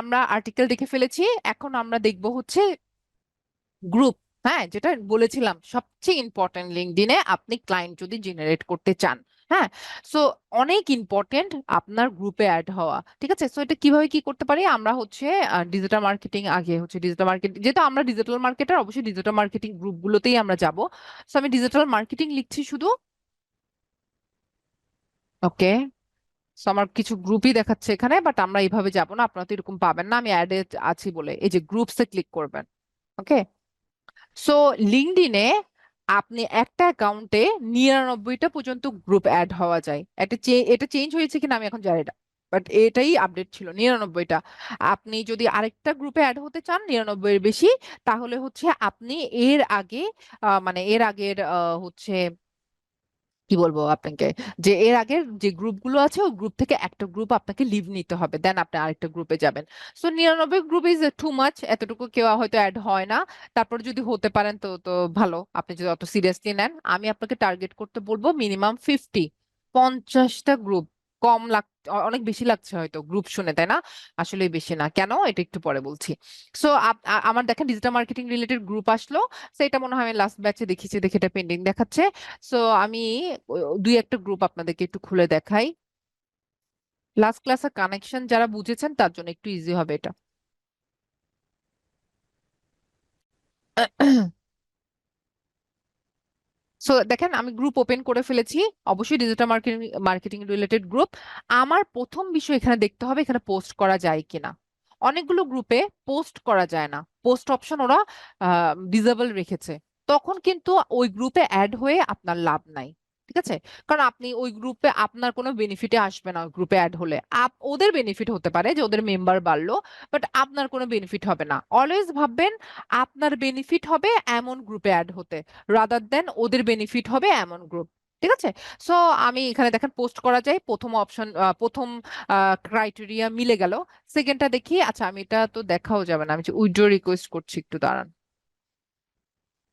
আমরা আর্টিকেল দেখে ফেলেছি, এখন আমরা দেখব হচ্ছে গ্রুপ হ্যাঁ যেটা বলেছিলাম, সবচেয়ে ইম্পর্টেন্ট লিঙ্কডিনে আপনি ক্লায়েন্ট যদি জেনারেট করতে চান হ্যাঁ সো অনেক ইম্পর্টেন্ট আপনার গ্রুপে অ্যাড হওয়া, ঠিক আছে? সো এটা কীভাবে কি করতে পারি? আমরা হচ্ছে ডিজিটাল মার্কেটিং আগে হচ্ছে ডিজিটাল মার্কেটিং যেহেতু আমরা ডিজিটাল মার্কেটার অবশ্যই ডিজিটাল মার্কেটিং গ্রুপগুলোতেই আমরা যাব। সো আমি ডিজিটাল মার্কেটিং লিখছি শুধু ওকে সো আমার কিছু গ্রুপই দেখাচ্ছে এখানে বাট আমরা এইভাবে যাব না, আপনারা তো এরকম পাবেন না, আমি অ্যাডে আছি বলে। এই যে গ্রুপসে ক্লিক করবেন ওকে সো লিঙ্কডিনে আপনি একটা অ্যাকাউন্টে নিরানব্বইটা পর্যন্ত গ্রুপ অ্যাড হওয়া যায়। এটা এটা চেঞ্জ হয়েছে কিনা আমি এখন জানি না বাট এটাই আপডেট ছিল, নিরানব্বইটা। আপনি যদি আরেকটা গ্রুপে অ্যাড হতে চান, নিরানব্বইয়ের বেশি, তাহলে হচ্ছে আপনি এর আগে মানে এর আগের হচ্ছে কি বলব আপনাকে? যে এর আগের যে গ্রুপগুলো আছে, ওই গ্রুপ থেকে একটা গ্রুপ আপনাকে লিভ নিতে হবে। দেন আপনি আরেকটা গ্রুপে যাবেন। সো নিরানব্বই গ্রুপ ইজ টু মাচ এতটুকু কেউ হয়তো অ্যাড হয় না। তারপর যদি হতে পারেন তো তো ভালো। আপনি যদি অত সিরিয়াসলি নেন, আমি আপনাকে টার্গেট করতে বলব মিনিমাম ফিফটি পঞ্চাশটা গ্রুপ কম লাগ অনেক বেশি লাগছে হয়তো গ্রুপ শুনে, তাই না? আসলে বেশি না। কেন? এটা একটু পরে বলছি। সো আমার দেখেন ডিজিটাল মার্কেটিং রিলেটেড গ্রুপ আসলো। সেটা মনে হয় আমি লাস্ট ব্যাচে দেখেছি দেখে এটা পেন্ডিং দেখাচ্ছে। সো আমি দুই একটা গ্রুপ আপনাদেরকে একটু খুলে দেখাই। লাস্ট ক্লাসের কানেকশন যারা বুঝেছেন, তার জন্য একটু ইজি হবে এটা। সো দেখেন আমি গ্রুপ ওপেন করে ফেলেছি। অবশ্যই digital marketing marketing related group আমার প্রথম বিষয় এখানে দেখতে হবে, এখানে পোস্ট করা যায় কিনা। অনেকগুলো গ্রুপে পোস্ট করা যায় না। পোস্ট অপশন ওরা ডিজেবল রেখেছে। তখন কিন্তু ওই গ্রুপে অ্যাড হয়ে আপনার লাভ নাই। ঠিক আছে? কারণ আপনি ওই গ্রুপে আপনার কোনো বেনিফিটে আসবে না গ্রুপে অ্যাড হলে। আপ, ওদের বেনিফিট হতে পারে যে ওদের মেম্বার বাড়লো বাট আপনার কোনো বেনিফিট হবে না। অলওয়েজ ভাববেন আপনার বেনিফিট হবে এমন গ্রুপে অ্যাড হতে রাদার দেন ওদের বেনিফিট হবে এমন গ্রুপ ঠিক আছে? সো আমি এখানে দেখেন পোস্ট করা যায়, প্রথম অপশন প্রথম ক্রাইটেরিয়া মিলে গেল। সেকেন্ডটা দেখি আচ্ছা আমি এটা তো দেখাও যাবে না, আমি উইথড্র রিকোয়েস্ট করছি, একটু দাঁড়ান।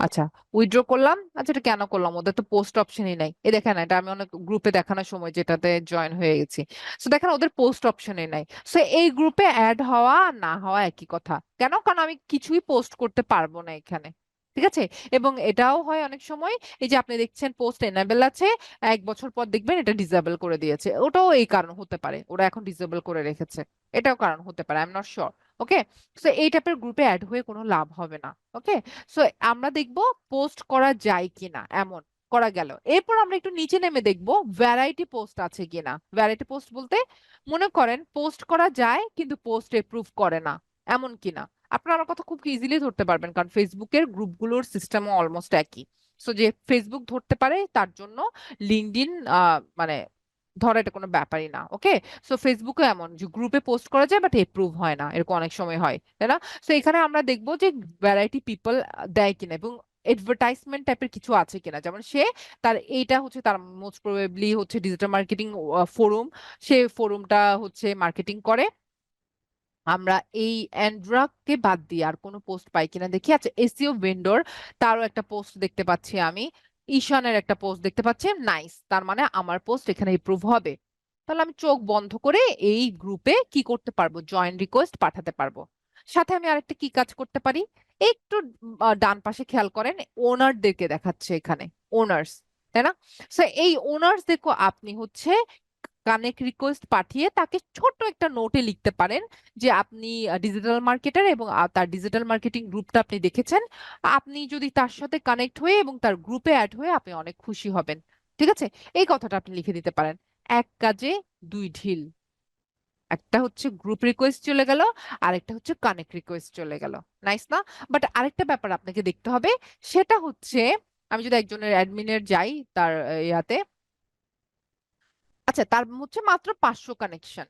আচ্ছা উইথড্র করলাম? আচ্ছা এটা কেন করলাম? ওদের তো পোস্ট অপশনই নাই। এই দেখেন এটা আমি অনেক গ্রুপে দেখানোর সময় যেটাতে জয়েন হয়ে গেছি। সো দেখেন ওদের পোস্ট অপশনই নাই। সো এই গ্রুপে অ্যাড হওয়া, না হওয়া একই কথা। কেন? কারণ আমি কিছুই পোস্ট করতে পারব না এখানে। ঠিক আছে? এবং এটাও হয় অনেক সময়, এই যে আপনি দেখছেন পোস্ট এনাবেল আছে, এক বছর পর দেখবেন এটা ডিসেবল করে দিয়েছে। ওটাও এই কারণ হতে পারে। ওরা এখন ডিসেবল করে রেখেছে। এটাও কারণ হতে পারে I am not sure okay so এই টাইপের গ্রুপে অ্যাড হয়ে কোনো লাভ হবে না ওকে সো আমরা দেখব পোস্ট করা যায় কিনা, এমন করা গেল। এরপর আমরা একটু নিচে নেমে দেখব ভ্যারাইটি পোস্ট আছে কিনা। ভ্যারাইটি পোস্ট বলতে মনে করেন পোস্ট করা যায় কিন্তু পোস্ট এপ্রুভ করে না, এমন কিনা। আপনারা আমার কথা খুব ইজিলি ধরতে পারবেন কারণ ফেসবুকের গ্রুপগুলোর সিস্টেমও অলমোস্ট একই। সো যে ফেসবুক ধরতে পারে তার জন্য লিঙ্কডইন মানে ধরা এটা কোনো ব্যাপারই না ওকে সো ফেসবুকে এমন যে গ্রুপে পোস্ট করা যায় বাট এপ্রুভ হয় না, এরকম অনেক সময় হয়, তাই না? সো এখানে আমরা দেখব যে ভ্যারাইটি পিপল দেয় কিনা এবং এডভার্টাইজমেন্ট টাইপের কিছু আছে কিনা। যেমন সে তার, এইটা হচ্ছে তার মোস্ট প্রবেবলি হচ্ছে ডিজিটাল মার্কেটিং ফোরাম সে ফোরামটা হচ্ছে মার্কেটিং করে। আমরা এই অ্যান্ড্রাককে বাদ দিয়ে আর কোনো পোস্ট পাই কিনা দেখি। আচ্ছা এসিও ভেন্ডর তারও একটা পোস্ট দেখতে পাচ্ছি আমি। ঈশানের একটা পোস্ট দেখতে পাচ্ছি নাইস তার মানে আমার পোস্ট এখানে ইম্প্রুভ হবে। তাহলে আমি চোখ বন্ধ করে এই গ্রুপে কি করতে পারব? জয়েন্ট রিকোয়েস্ট পাঠাতে পারব। সাথে আমি আরেকটা কি কাজ করতে পারি? একটু ডান পাশে খেয়াল করেন ওনারদেরকে দেখাচ্ছে এখানে। ওনার্স তাই না? এই ওনার্স দেখো, আপনি হচ্ছে কানেক্ট রিকোয়েস্ট পাঠিয়ে তাকে ছোট্ট একটা নোটে লিখতে পারেন যে আপনি ডিজিটাল মার্কেটার এবং তার ডিজিটাল মার্কেটিং গ্রুপটা আপনি দেখেছেন। আপনি যদি তার সাথে কানেক্ট হয়ে এবং তার গ্রুপে অ্যাড হয়ে আপনি অনেক খুশি হবেন। ঠিক আছে? এই কথাটা আপনি লিখে দিতে পারেন। এক কাজে দুই ঢিল। একটা হচ্ছে গ্রুপ রিকোয়েস্ট চলে গেল, আরেকটা হচ্ছে কানেক্ট রিকোয়েস্ট চলে গেল। নাইস না? বাট আরেকটা ব্যাপার আপনাকে দেখতে হবে, সেটা হচ্ছে, আমি যদি একজনের অ্যাডমিনের যাই তার ইয়াতে আচ্ছা তার হচ্ছে মাত্র পাঁচশো কানেকশন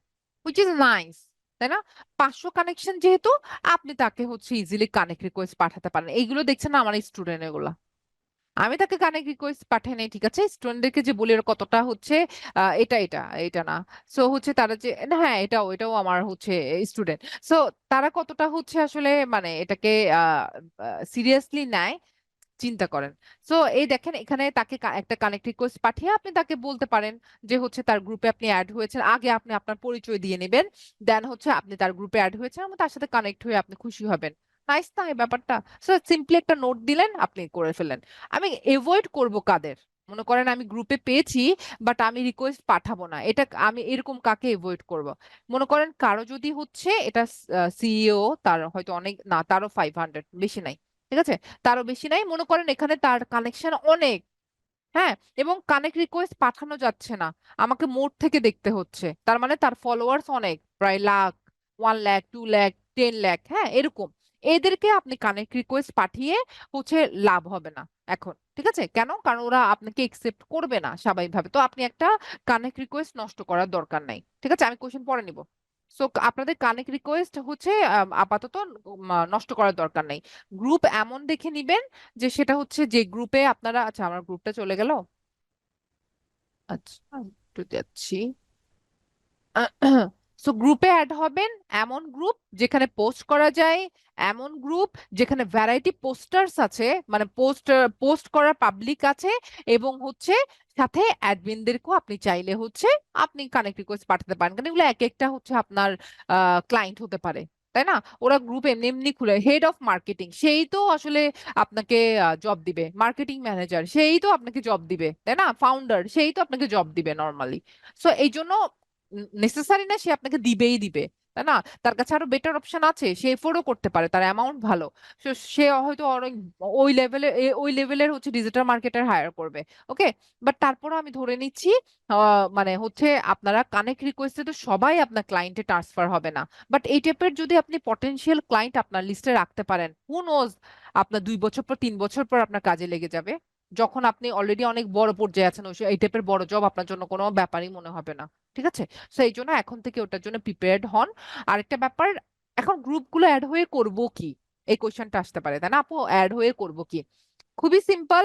উইচ ইজ নাইস তাই না? পাঁচশো কানেকশন যেহেতু, আপনি তাকে হচ্ছে ইজিলি কানেক্ট রিকোয়েস্ট পাঠাতে পারেন। এইগুলো দেখছেন না আমার স্টুডেন্ট এগুলা। আমি তাকে কানেক্ট রিকোয়েস্ট পাঠাই নাই, ঠিক আছে? স্টুডেন্টদেরকে যে বলি কতটা হচ্ছে এটা এটা এটা না। সো হচ্ছে তারা যে হ্যাঁ এটাও এটাও আমার হচ্ছে স্টুডেন্ট সো তারা কতটা হচ্ছে আসলে মানে এটাকে সিরিয়াসলি নেয় চিন্তা করেন। সো এই দেখেন, এখানে তাকে একটা কানেক্ট রিকোয়েস্ট পাঠিয়ে আপনি তাকে বলতে পারেন যে, হচ্ছে তার গ্রুপে আপনি অ্যাড হয়েছেন। আগে আপনি আপনার পরিচয় দিয়ে নেবেন দেন হচ্ছে আপনি তার গ্রুপে অ্যাড হয়েছেন, এবং তার সাথে কানেক্ট হয়ে আপনি খুশি হবেন। নাইস না এই ব্যাপারটা। সো সিম্পলি একটা নোট দিলেন, আপনি করে ফেলেন আমি এভয়েড করব কাদের? মনে করেন আমি গ্রুপে পেয়েছি বাট আমি রিকোয়েস্ট পাঠাবো না। এটা আমি এরকম কাকে এভয়েড করব? মনে করেন কারও যদি হচ্ছে, এটা সিইও তার হয়তো অনেক, না, তারও ফাইভ হান্ড্রেড বেশি নাই। ঠিক আছে? তারও বেশি নাই। মনে করেন এখানে তার কানেকশন অনেক। হ্যাঁ? এবং কানেক্ট রিকোয়েস্ট পাঠানো যাচ্ছে না। আমাকে মোড থেকে দেখতে হচ্ছে। তার মানে তার ফলোয়ার্স অনেক। প্রায় lakh one lakh two lakh ten lakh হ্যাঁ? এরকম। এদেরকে আপনি কানেক্ট রিকোয়েস্ট পাঠিয়ে হচ্ছে লাভ হবে না এখন। ঠিক আছে? কেন? কারণ ওরা আপনাকে একসেপ্ট করবে না স্বাভাবিকভাবে। তো আপনি একটা কানেক্ট রিকোয়েস্ট নষ্ট করার দরকার নাই। ঠিক আছে? আমি কোশ্চেন পরে নিব। সো আপনাদের কানেক্ট রিকোয়েস্ট হচ্ছে আপাতত নষ্ট করার দরকার নেই। গ্রুপ এমন দেখে নিবেন যে সেটা হচ্ছে যে গ্রুপে আপনারা আচ্ছা আমার গ্রুপটা চলে গেল। আচ্ছা। একটু যাচ্ছি। সো গ্রুপে অ্যাড হবেন, এমন গ্রুপ যেখানে পোস্ট করা যায়, এমন গ্রুপ যেখানে ভ্যারাইটি পোস্টার্স আছে মানে পোস্ট পোস্ট করার পাবলিক আছে, এবং হচ্ছে সাথে অ্যাডমিনদেরকেও আপনি চাইলে হচ্ছে আপনি কানেক্ট রিকোয়েস্ট পাঠাতে পারেন। কারণ এগুলো এক একটা হচ্ছে আপনার ক্লায়েন্ট হতে পারে, তাই না? ওরা গ্রুপ এমনি এমনি খুলে হেড অফ মার্কেটিং সেই তো আসলে আপনাকে জব দিবে। মার্কেটিং ম্যানেজার সেই তো আপনাকে জব দিবে, তাই না? ফাউন্ডার সেই তো আপনাকে জব দিবে নর্মালি সো এই জন্য নেসেসারি না সে আপনাকে দিবেই দিবে তাই না? তার কাছে আরও বেটার অপশন আছে সে এফোর্ডও করতে পারে তার অ্যামাউন্ট ভালো। So, সে হয়তো অনেক ওই লেভেলের ওই লেভেলের হচ্ছে ডিজিটাল মার্কেটার হায়ার করবে ওকে বাট তারপরও আমি ধরে নিচ্ছি মানে হচ্ছে আপনারা কানেক্ট রিকোয়েস্টে তো সবাই আপনার ক্লায়েন্টে ট্রান্সফার হবে না। বাট এই টাইপের যদি আপনি পটেনশিয়াল ক্লায়েন্ট আপনার লিস্টে রাখতে পারেন হু নোজ আপনার দুই বছর পর তিন বছর পর আপনার কাজে লেগে যাবে। যখন আপনি অলরেডি অনেক বড় পর্যায়ে আছেন, ওই এই টাইপের বড় জব আপনার জন্য কোনো ব্যাপারই মনে হবে না, ঠিক আছে? সো এই জন্য এখন থেকে ওটার জন্য প্রিপেয়ার্ড হন। আরেকটা ব্যাপার, এখন গ্রুপগুলো অ্যাড হয়ে করব কি? এই কোয়েশ্চেনটা আসতে পারে, তাই না? আপু অ্যাড হয়ে করব কি? খুবই সিম্পল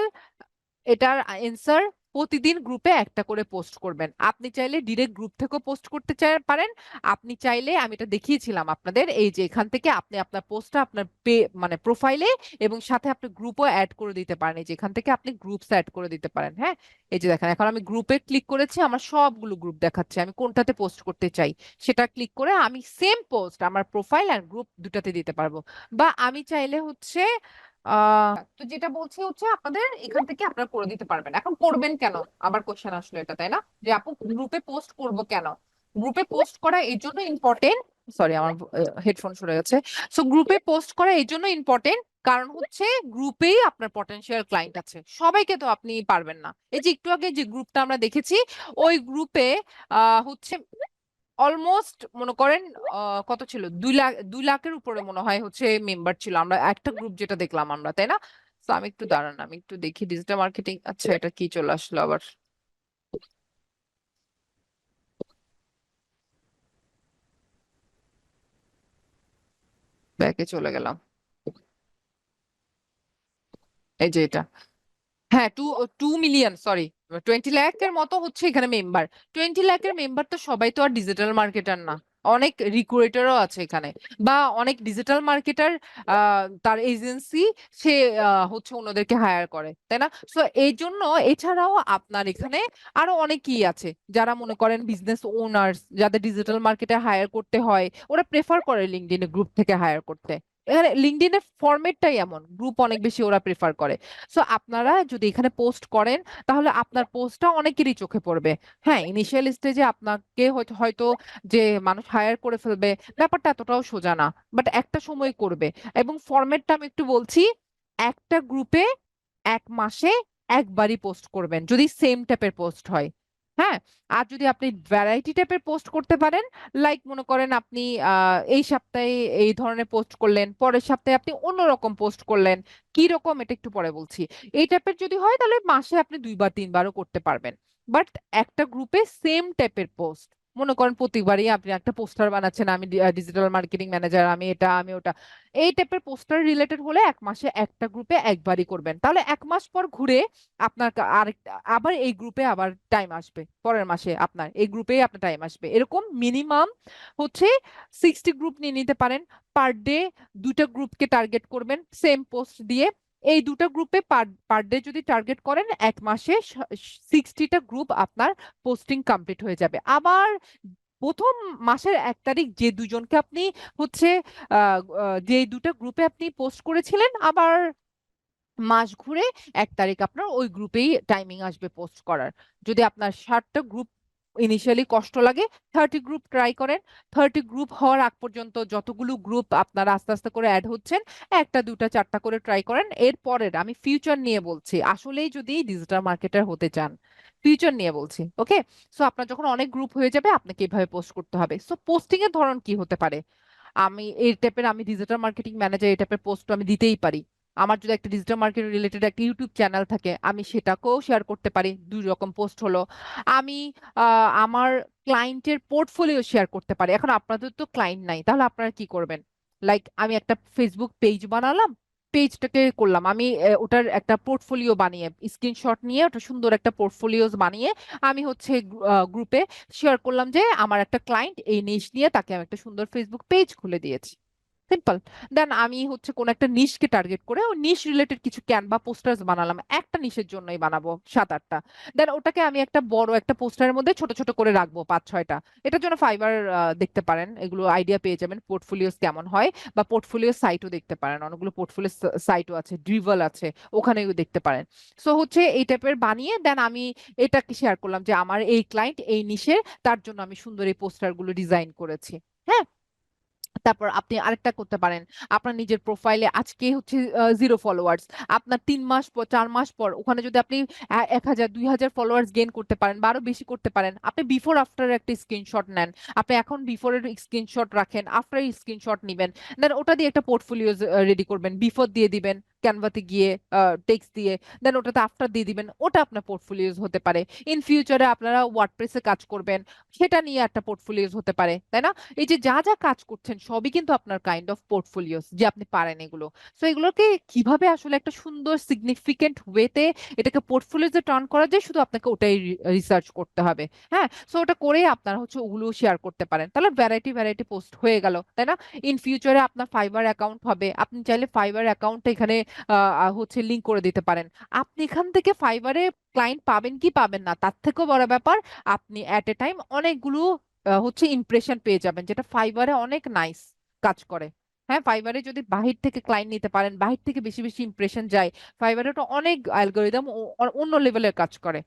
এটার অ্যান্সার প্রতিদিন গ্রুপে একটা করে পোস্ট করবেন। আপনি চাইলে ডিরেক্ট গ্রুপ থেকেও পোস্ট করতে পারেন। আপনি চাইলে আমি এটা দেখিয়েছিলাম আপনাদের, এই যে এখান থেকে আপনি আপনার পোস্টটা আপনার পে মানে প্রোফাইলে এবং সাথে আপনি গ্রুপও অ্যাড করে দিতে পারেন। এই যে এখান থেকে আপনি গ্রুপস অ্যাড করে দিতে পারেন হ্যাঁ? এই যে দেখেন, এখন আমি গ্রুপে ক্লিক করেছি, আমার সবগুলো গ্রুপ দেখাচ্ছে। আমি কোনটাতে পোস্ট করতে চাই, সেটা ক্লিক করে আমি সেম পোস্ট আমার প্রোফাইল আর গ্রুপ দুটাতে দিতে পারব। বা আমি চাইলে হচ্ছে তো যেটা বলছি হচ্ছে আপনাদের এখান থেকে আপনারা করে দিতে পারবেন। এখন করবেন কেন? আবার কোশ্চেন আসলো এটা, তাই না? যে আপু গ্রুপে পোস্ট করব কেন? গ্রুপে পোস্ট করা এই জন্য ইম্পর্টেন্ট সরি আমার হেডফোন সরে গেছে। সো গ্রুপে পোস্ট করা এই জন্য ইম্পর্টেন্ট কারণ হচ্ছে গ্রুপেই আপনার পটেনশিয়াল ক্লায়েন্ট আছে। সবাইকে তো আপনি পারবেন না। এই যে একটু আগে যে গ্রুপটা আমরা দেখেছি, ওই গ্রুপে হচ্ছে অলমোস্ট মনে করেন কত ছিল? দুই লাখ দুই লাখের উপরে মনে হয় হচ্ছে মেম্বার ছিল। আমরা একটা গ্রুপ যেটা দেখলাম আমরা তাই না? তো আমি একটু দাঁড়ান আমি একটু দেখি ডিজিটাল মার্কেটিং আচ্ছা এটা কি চলে আসলো আবার? ব্যাকে চলে গেলাম। এই যে এটা। হ্যাঁ two two million sorry twenty লাখের মতো হচ্ছে এখানে মেম্বার টোয়েন্টি লাখের মেম্বার তো সবাই তো আর ডিজিটাল মার্কেটার না। অনেক রিক্রুটেরও আছে এখানে। বা অনেক ডিজিটাল মার্কেটার তার এজেন্সি সে হচ্ছে অন্যদেরকে হায়ার করে, তাই না? সো এই জন্য এছাড়াও আপনার এখানে আরও অনেকেই আছে। যারা মনে করেন বিজনেস ওনার্স যাদের ডিজিটাল মার্কেটে হায়ার করতে হয়, ওরা প্রেফার করে লিঙ্কডইনে গ্রুপ থেকে হায়ার করতে। এখানে লিঙ্কডইনের ফরম্যাটটাই এমন গ্রুপ অনেক বেশি ওরা প্রেফার করে। সো আপনারা যদি এখানে পোস্ট করেন, তাহলে আপনার পোস্টটা অনেকেরই চোখে পড়বে। হ্যাঁ ইনিশিয়াল স্টেজে আপনাকে হয়তো হয়তো যে মানুষ হায়ার করে ফেলবে, ব্যাপারটা এতটাও সোজা না বাট একটা সময় করবে। এবং ফরম্যাটটা আমি একটু বলছি, একটা গ্রুপে এক মাসে একবারই পোস্ট করবেন, যদি সেম টাইপের পোস্ট হয়। হ্যাঁ আর যদি আপনি ভ্যারাইটি টাইপের পোস্ট করতে পারেন লাইক মনে করেন আপনি এই সপ্তাহে এই ধরনের পোস্ট করলেন, পরের সপ্তাহে আপনি অন্যরকম পোস্ট করলেন, কি রকম এটা একটু পরে বলছি। এই টাইপের যদি হয় তাহলে মাসে আপনি দুইবার, তিনবারও করতে পারবেন। বাট একটা গ্রুপে সেম টাইপের পোস্ট মনে করেন প্রতিবারই আপনি একটা পোস্টার বানাচ্ছেন, আমি ডিজিটাল মার্কেটিং ম্যানেজার আমি এটা, আমি ওটা। এই টাইপের পোস্টার রিলেটেড হলে এক মাসে একটা গ্রুপে একবারই করবেন। তাহলে এক মাস পর ঘুরে আপনার আবার এই গ্রুপে আবার টাইম আসবে, পরের মাসে আপনার, এই গ্রুপেই আপনার টাইম আসবে। এরকম মিনিমাম হচ্ছে সিক্সটি গ্রুপ নিয়ে নিতে পারেন পার ডে দুইটা গ্রুপকে টার্গেট করবেন সেম পোস্ট দিয়ে এই দুটো গ্রুপে পার পার ডে যদি টার্গেট করেন, এক মাসে সিক্সটিটা গ্রুপ আপনার পোস্টিং কমপ্লিট হয়ে যাবে। আবার প্রথম মাসের এক তারিখ যে দুজনকে আপনি হচ্ছে যে দুটো গ্রুপে আপনি পোস্ট করেছিলেন, আবার মাস ঘুরে এক তারিখ আপনার ওই গ্রুপেই টাইমিং আসবে পোস্ট করার। যদি আপনার ষাটটা গ্রুপ ইনিশিয়ালি কষ্ট লাগে থার্টি গ্রুপ ট্রাই করেন থার্টি গ্রুপ হওয়ার আগ পর্যন্ত যতগুলো গ্রুপ আপনারা আস্তে আস্তে করে অ্যাড হচ্ছেন, একটা, দুটা, চারটা করে ট্রাই করেন। এর পরের আমি ফিউচার নিয়ে বলছি, আসলেই যদি ডিজিটাল মার্কেটার হতে চান ফিউচার নিয়ে বলছি ওকে সো আপনার যখন অনেক গ্রুপ হয়ে যাবে, আপনাকে এভাবে পোস্ট করতে হবে। সো পোস্টিং এর ধরন কি হতে পারে? আমি, এই টাইপের আমি ডিজিটাল মার্কেটিং ম্যানেজার এই টাইপের পোস্ট আমি দিতেই পারি। আমার যদি একটা ডিজিটাল মার্কেটিং রিলেটেড একটা ইউটিউব চ্যানেল থাকে, আমি সেটাকেও শেয়ার করতে পারি। দুই রকম পোস্ট হলো। আমি আমার ক্লায়েন্টের পোর্টফোলিও শেয়ার করতে পারি। এখন আপনাদের তো ক্লায়েন্ট নাই, তাহলে আপনারা কি করবেন? লাইক আমি একটা ফেসবুক পেজ বানালাম পেজটাকে করলাম। আমি ওটার একটা পোর্টফোলিও বানিয়ে স্ক্রিনশট নিয়ে, ওটা সুন্দর একটা পোর্টফোলিওস বানিয়ে, আমি হচ্ছে গ্রুপে শেয়ার করলাম যে, আমার একটা ক্লায়েন্ট এই নিয়ে তাকে আমি একটা সুন্দর ফেসবুক পেজ খুলে দিয়েছি। সিম্পল দেন আমি হচ্ছে কোন একটা নিশকে টার্গেট করে ওই নিশ রিলেটেড কিছু ক্যানভা পোস্টার্স বানালাম। একটা নিশের জন্যই বানাবো সাত আটটা দেন ওটাকে আমি একটা বড় একটা পোস্টারের মধ্যে ছোট ছোট করে রাখব পাঁচ ছয়টা এটার জন্য ফাইবার দেখতে পারেন। এগুলো আইডিয়া পেয়ে যাবেন পোর্টফোলিওস কেমন হয় বা পোর্টফোলিও সাইটও দেখতে পারেন। অনেকগুলো পোর্টফোলিও সাইটও আছে ড্রিভল আছে, ওখানেও দেখতে পারেন। সো হচ্ছে এই টাইপের বানিয়ে দেন আমি এটাকে শেয়ার করলাম যে আমার এই ক্লায়েন্ট এই নিশের তার জন্য আমি সুন্দর এই পোস্টারগুলো ডিজাইন করেছি। হ্যাঁ? তারপর আপনি আরেকটা করতে পারেন। আপনার নিজের প্রোফাইলে আজকে হচ্ছে জিরো ফলোয়ার্স আপনার তিন মাস পর, চার মাস পর ওখানে যদি আপনি এক হাজার, দুই হাজার ফলোয়ার্স গেন করতে পারেন বা আরও বেশি করতে পারেন, আপনি বিফোর আফটার একটা স্ক্রিনশট নেন। আপনি এখন বিফোরের স্ক্রিনশট রাখেন আফটার স্ক্রিনশট নেবেন। দেন ওটা দিয়ে একটা পোর্টফোলিও রেডি করবেন। বিফোর দিয়ে দিবেন। ক্যানভাতে গিয়ে টেক্সট দিয়ে দেন ওটাতে আফটার দিয়ে দিবেন, ওটা আপনার পোর্টফোলিওস হতে পারে। ইন ফিউচারে আপনারা ওয়ার্ডপ্রেসে কাজ করবেন, সেটা নিয়ে একটা পোর্টফোলিওস হতে পারে, তাই না? এই যে যা যা কাজ করছেন, সবই কিন্তু আপনার কাইন্ড অফ পোর্টফোলিওস যে আপনি পারেন এগুলো। সো এগুলোকে কীভাবে আসলে একটা সুন্দর সিগনিফিকেন্ট ওয়েতে এটাকে পোর্টফোলিওতে টার্ন করা যায়, শুধু আপনাকে ওটাই রিসার্চ করতে হবে হ্যাঁ? সো ওটা করেই আপনারা হচ্ছে ওগুলো শেয়ার করতে পারেন। তাহলে ভ্যারাইটি ভ্যারাইটি পোস্ট হয়ে গেল, তাই না? ইন ফিউচারে আপনার ফাইবার অ্যাকাউন্ট হবে, আপনি চাইলে ফাইবার অ্যাকাউন্টটা এখানে হচ্ছে লিঙ্ক করে দিতে পারেন। আপনি এখান থেকে ফাইবারে ক্লায়েন্ট পাবেন কি পাবেন না, তার থেকেও বড় ব্যাপার, আপনি অ্যাট এ টাইম অনেকগুলো হচ্ছে ইমপ্রেশন পেয়ে যাবেন, যেটা ফাইবারে অনেক নাইস কাজ করে। হ্যাঁ ফাইবারে যদি বাহির থেকে ক্লায়েন্ট নিতে পারেন, বাহির থেকে বেশি বেশি ইমপ্রেশন যায় ফাইবারে তো অনেক অ্যালগোরিদম অন্য লেভেলের কাজ করে।